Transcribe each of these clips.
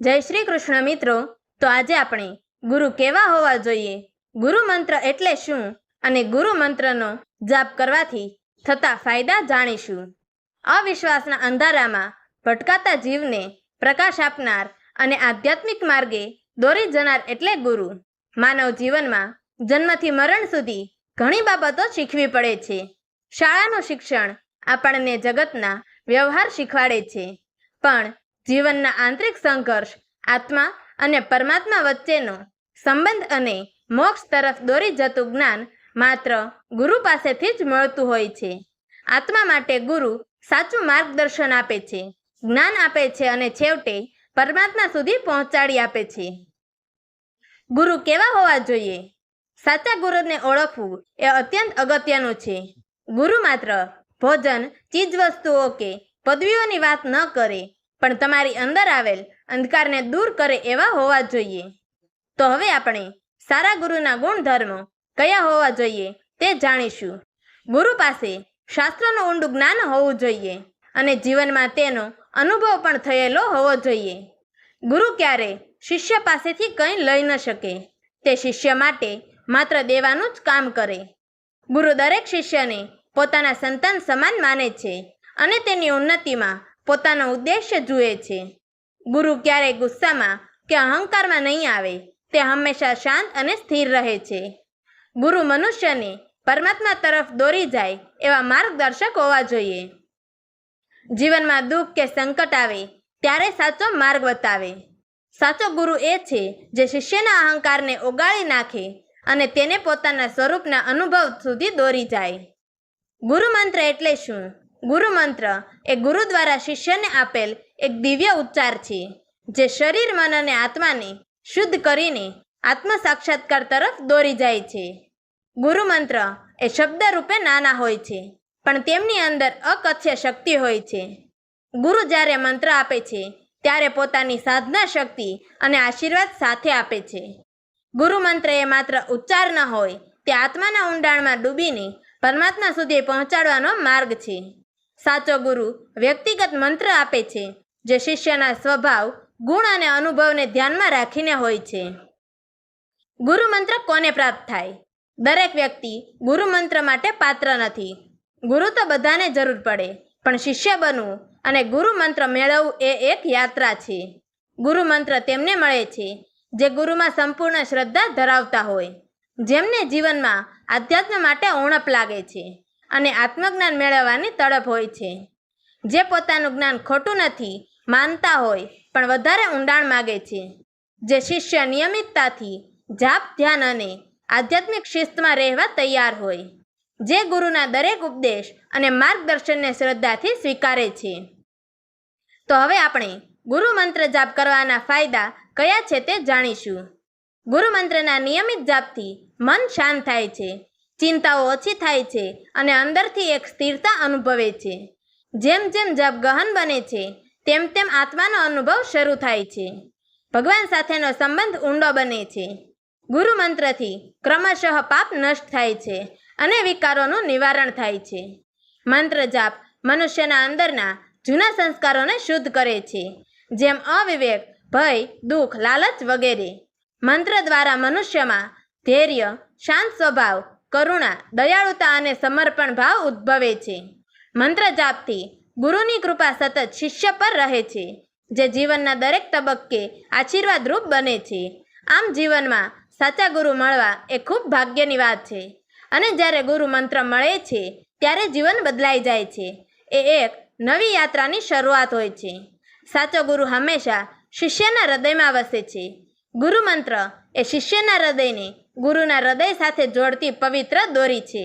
જય શ્રી કૃષ્ણ મિત્રો. તો આજે આપણે ગુરુ કેવા હોવા જોઈએ? ગુરુ મંત્ર એટલે શું? અને ગુરુ મંત્રનો જાપ કરવાથી થતા ફાયદા જાણીશું. અવિશ્વાસના અંધારામાં ભટકાતા જીવને પ્રકાશ આપનાર અને આધ્યાત્મિક માર્ગે દોરી જનાર એટલે ગુરુ. માનવ જીવનમાં જન્મથી મરણ સુધી ઘણી બાબતો શીખવી પડે છે. શાળાનું શિક્ષણ આપણને જગતના વ્યવહાર શીખવાડે છે. પણ જીવનના આંતરિક સંઘર્ષ, આત્મા અને પરમાત્મા વચ્ચેનો સંબંધ અને મોક્ષ તરફ દોરી જતું જ્ઞાન માત્ર ગુરુ પાસેથી જ મળતું હોય છે. આત્મા માટે ગુરુ સાચું માર્ગદર્શન આપે છે, જ્ઞાન આપે છે અને છેવટે પરમાત્મા સુધી પહોંચાડી આપે છે. ગુરુ કેવા હોવા જોઈએ? સાચા ગુરુને ઓળખવું એ અત્યંત અગત્યનું છે. ગુરુ માત્ર ભોજન, ચીજવસ્તુઓ કે પદવીઓની વાત ન કરે પણ તમારી અંદર આવેલ અંધકારને દૂર કરે એવા હોવા જોઈએ. તો હવે આપણે સારા ગુરુના ગુણધર્મો કયા હોવા જોઈએ તે જાણીશું. ગુરુ પાસે શાસ્ત્રનું ઊંડું જ્ઞાન હોવું જોઈએ અને જીવનમાં તેનો અનુભવ પણ થયેલો હોવો જોઈએ. ગુરુ ક્યારે શિષ્ય પાસેથી કંઈ લઈ ન શકે. તે શિષ્ય માટે માત્ર દેવાનું જ કામ કરે. ગુરુ દરેક શિષ્યને પોતાના સંતાન સમાન માને છે અને તેની ઉન્નતિમાં પોતાનો ઉદ્દેશ્ય જુએ છે. ગુરુ ક્યારેય ગુસ્સામાં કે અહંકારમાં નહીં આવે, તે હંમેશા શાંત અને સ્થિર રહે છે. ગુરુ મનુષ્યને પરમાત્મા તરફ દોરી જાય એવા માર્ગદર્શક હોવા જોઈએ. જીવનમાં દુઃખ કે સંકટ આવે, ત્યારે સાચો માર્ગ બતાવે. સાચો ગુરુ એ છે જે શિષ્યના અહંકારને ઓગાળી નાખે અને તેને પોતાના સ્વરૂપના અનુભવ સુધી દોરી જાય. ગુરુ મંત્ર એટલે શું? ગુરુ મંત્ર એ ગુરુ દ્વારા શિષ્યને આપેલ એક દિવ્ય ઉચ્ચાર છે, જે શરીર, મન અને આત્માને શુદ્ધ કરીને આત્મ સાક્ષાત્કાર તરફ દોરી જાય છે. ગુરુમંત્ર એ શબ્દ રૂપે નાના હોય છે, પણ તેમની અંદર અકથ્ય શક્તિ હોય છે. ગુરુ જ્યારે મંત્ર આપે છે, ત્યારે પોતાની સાધના શક્તિ અને આશીર્વાદ સાથે આપે છે. ગુરુ મંત્ર એ માત્ર ઉચ્ચાર ન હોય, તે આત્માના ઊંડાણમાં ડૂબીને પરમાત્મા સુધી પહોંચાડવાનો માર્ગ છે. સાચો ગુરુ વ્યક્તિગત મંત્ર આપે છે, જે શિષ્યના સ્વભાવ, ગુણ અને અનુભવને ધ્યાનમાં રાખીને હોય છે. ગુરુ મંત્ર કોને પ્રાપ્ત થાય? દરેક વ્યક્તિ ગુરુ મંત્ર માટે પાત્ર નથી. ગુરુ તો બધાને જરૂર પડે, પણ શિષ્ય બનવું અને ગુરુ મંત્ર મેળવવું એ એક યાત્રા છે. ગુરુ મંત્ર તેમને મળે છે, જે ગુરુમાં સંપૂર્ણ શ્રદ્ધા ધરાવતા હોય. જેમને જીવનમાં આધ્યાત્મ માટે ઉણપ લાગે છે. અને આત્મજ્ઞાન મેળવવાની તડપ હોય છે. જે પોતાનું જ્ઞાન ખોટું નથી, માનતા હોય, પણ વધારે ઊંડાણ માગે છે. જે શિષ્ય નિયમિતતાથી જાપ, ધ્યાન અને આધ્યાત્મિક શિસ્તમાં રહેવા તૈયાર હોય, જે ગુરુના દરેક ઉપદેશ અને માર્ગદર્શનને શ્રદ્ધાથી સ્વીકારે છે. તો હવે આપણે ગુરુ મંત્ર જાપ કરવાના ફાયદા કયા છે તે જાણીશું. ગુરુ મંત્રના નિયમિત જાપથી મન શાંત થાય છે. ચિંતાઓ ઓછી થાય છે અને અંદરથી એક સ્થિરતા અનુભવે છે. જેમ જેમ જપ ગહન બને છે, તેમ તેમ આત્માનો અનુભવ શરૂ થાય છે. ભગવાન સાથેનો સંબંધ ઊંડો બને છે. ગુરુ મંત્રથી ક્રમશઃ પાપ નષ્ટ થાય છે અને વિકારોનું નિવારણ થાય છે. મંત્ર જાપ મનુષ્યના અંદરના જૂના સંસ્કારોને શુદ્ધ કરે છે, જેમ અવિવેક, ભય, દુઃખ, લાલચ વગેરે. મંત્ર દ્વારા મનુષ્યમાં ધૈર્ય, શાંત સ્વભાવ કરુણા, દયાળુતા અને સમર્પણ ભાવ ઉદ્ભવે છે. મંત્ર જાપથી ગુરુની કૃપા સતત શિષ્ય પર રહે છે, જે જીવનના દરેક તબક્કે આશીર્વાદરૂપ બને છે. આમ જીવનમાં સાચા ગુરુ મળવા એ ખૂબ ભાગ્યની વાત છે. અને જ્યારે ગુરુ મંત્ર મળે છે, ત્યારે જીવન બદલાઈ જાય છે. એ એક નવી યાત્રાની શરૂઆત હોય છે. સાચો ગુરુ હંમેશા શિષ્યના હૃદયમાં વસે છે. ગુરુ મંત્ર એ શિષ્યના હૃદયને ગુરુના હૃદય સાથે જોડતી પવિત્ર દોરી છે.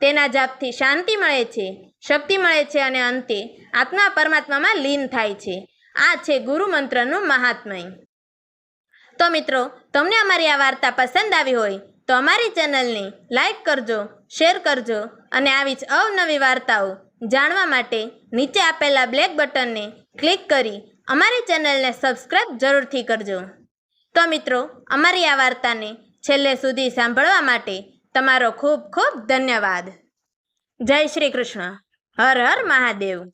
તેના જાપથી શાંતિ મળે છે, શક્તિ મળે છે અને અંતે આત્મા પરમાત્મામાં લીન થાય છે. આ છે ગુરુ મંત્રનું મહાત્મય. તો મિત્રો, તમને અમારી આ વાર્તા પસંદ આવી હોય તો અમારી ચેનલને લાઈક કરજો, શેર કરજો અને આવી જ અવનવી વાર્તાઓ જાણવા માટે નીચે આપેલા બ્લેક બટનને ક્લિક કરી અમારી ચેનલને સબસ્ક્રાઈબ જરૂરથી કરજો. તો મિત્રો, અમારી આ વાર્તાને છેલ્લે સુધી સાંભળવા માટે તમારો ખૂબ ખૂબ ધન્યવાદ. જય શ્રી કૃષ્ણ. હર હર મહાદેવ.